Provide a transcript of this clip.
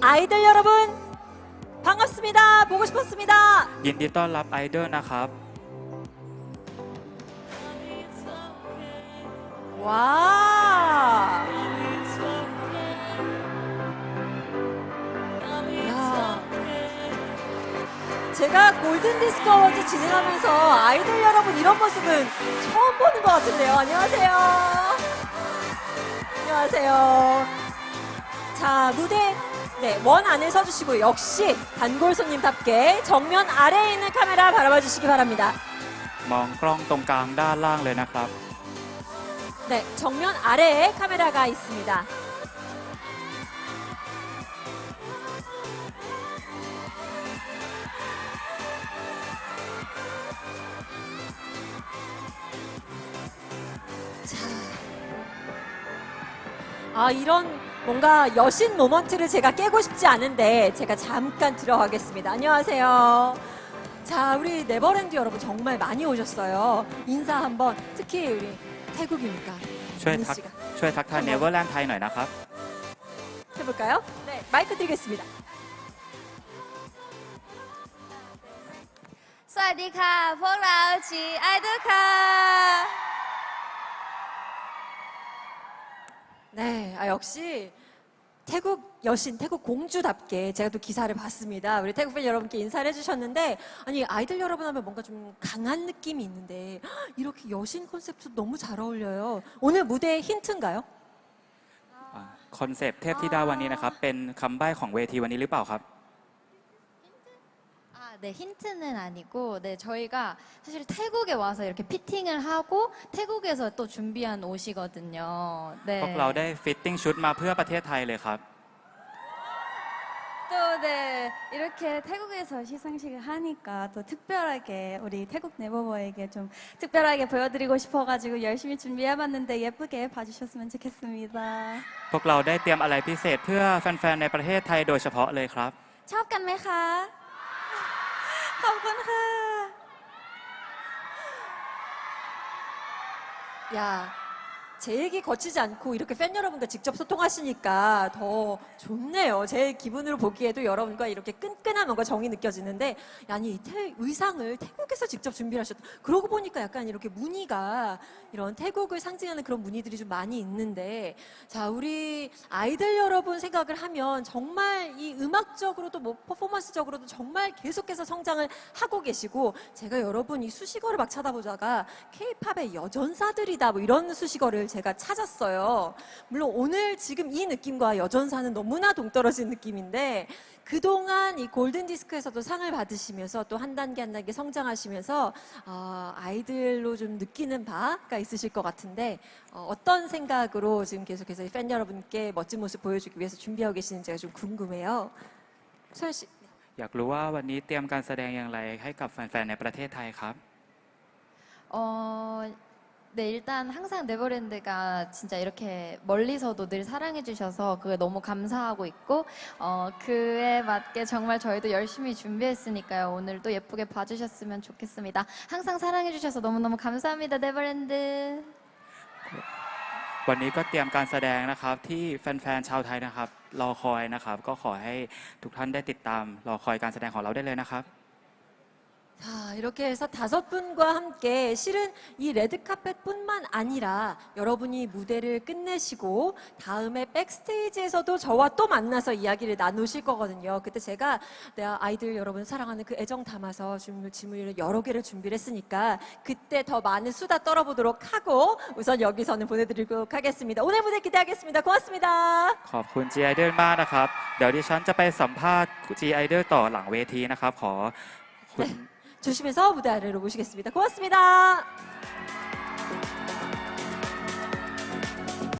아이들 여러분 반갑습니다. 보고 싶었습니다. ยินดีต้อนรับไอดอลนะครับ 와. 야. 제가 골든 디스크 어워즈 진행하면서 아이들 여러분 이런 모습은 처음 보는 것 같은데요. 안녕하세요. 안녕하세요. 자, 무대 네, 원 안에 서주시고 역시 단골 손님답게 정면 아래에 있는 카메라 바라봐 주시기 바랍니다. มองกล้องตรงกลางด้านล่างเลยนะครับ 네, 정면 아래에 카메라가 있습니다. 아, 이런 뭔가 여신 모먼트를 제가 깨고 싶지 않은데 제가 잠깐 들어가겠습니다. 안녕하세요. 자, 우리 네버랜드 여러분 정말 많이 오셨어요. 인사 한번 특히 우리 태국이니까 ช่วย 민희 ทัก 씨가 ช่วยทักทายเนเวอร์แลนด์ไทยหน่อยนะครับ 해볼까요? 네, 마이크 드리겠습니다. สวัสดีค่ะ พวกเราชีไอดอลค่ะ 네, 아, 역시 태국 여신, 태국 공주답게 제가 또 기사를 봤습니다. 우리 태국 팬 여러분께 인사를 해주셨는데, 아니, 아이들 여러분 하면 뭔가 좀 강한 느낌이 있는데, 헉, 이렇게 여신 컨셉도 너무 잘 어울려요. 오늘 무대의 힌트인가요? คอนเซปต์เทพธิดาวันนี้นะครับ เป็นคำใบ้ของเวทีวันนี้หรือเปล่าครับ 아, 네, 힌트는 아니고, 네, 저희가 사실 태국에 와서 이렇게 피팅을 하고, 태국에서 또 준비한 옷이거든요. พ 네. วกเราได้ฟิตติ้งชุดมาเพื่อประเทศไทยเลยครับ 또 네, 이렇게 태국에서 시상식을 하니까 또 특별하게 우리 태국 네버버에게 좀 특별하게 보여드리고 싶어가지고 열심히 준비해봤는데 예쁘게 봐주셨으면 좋겠습니다. พวกเราได้เตรียมอะไรพิเศษเพื่อแฟนๆในประเทศไทยโดยเฉพาะเลยครับ ชอบกันไหมคะ ขอบคุณค่ะ 야, 제 얘기 거치지 않고 이렇게 팬 여러분과 직접 소통하시니까 더 좋네요. 제 기분으로 보기에도 여러분과 이렇게 끈끈한 뭔가 정이 느껴지는데, 아니, 이 태- 의상을 태국에서 직접 준비를 하셨다. 그러고 보니까 약간 이렇게 무늬가 이런 태국을 상징하는 그런 무늬들이 좀 많이 있는데, 자, 우리 아이들 여러분 생각을 하면 정말 이 음악적으로도 뭐 퍼포먼스적으로도 정말 계속해서 성장을 하고 계시고, 제가 여러분 이 수식어를 막 찾아보다가 케이팝의 여전사들이다 뭐 이런 수식어를 제가 찾았어요. 물론 오늘 지금 이 느낌과 여전사는 너무나 동떨어진 느낌인데 그동안 이 골든 디스크에서도 상을 받으시면서 또 한 단계 한 단계 성장하시면서 어, 아이들로 좀 느끼는 바가 있으실 것 같은데 어, 떤 생각으로 지금 계속해서 팬 여러분께 멋진 모습 보여주기 위해서 준비하고 계시는지가 좀 궁금해요. 소연 씨. อยากรู้ว่าวันนี้เตรียมการแสดงอย่างไรให้กับแฟนๆในประเทศไทยครับ 어, 네, 일단 항상 네버랜드가 진짜 이렇게 멀리서도 늘 사랑해주셔서 그게 너무 감사하고 있고, 어, 그에 맞게 정말 저희도 열심히 준비했으니까요. 오늘도 예쁘게 봐주셨으면 좋겠습니다. 항상 사랑해주셔서 너무너무 감사합니다, 네버랜드. วันนี้ก็เตรียมการแสดงนะครับที่แฟนๆชาวไทยนะครับ รอคอยนะครับ ก็ขอให้ทุกท่านได้ติดตามรอคอยการแสดงของเราได้เลยนะครับ 자, 이렇게 해서 다섯 분과 함께 실은 이 레드카펫뿐만 아니라 여러분이 무대를 끝내시고 다음에 백스테이지에서도 저와 또 만나서 이야기를 나누실 거거든요. 그때 제가 내가 아이들 여러분 사랑하는 그 애정 담아서 질문, 질문을 여러 개를 준비를 했으니까 그때 더 많은 수다 떨어보도록 하고 우선 여기서는 보내드리도록 하겠습니다. 오늘 무대 기대하겠습니다. 고맙습니다. ขอบคุณ G Idol มากนะครับ เดี๋ยวดิฉันจะไปสัมภาษณ์ G Idol ต่อหลังเวทีนะครับ ขอคุณ 조심해서 무대 아래로 모시겠습니다. 고맙습니다.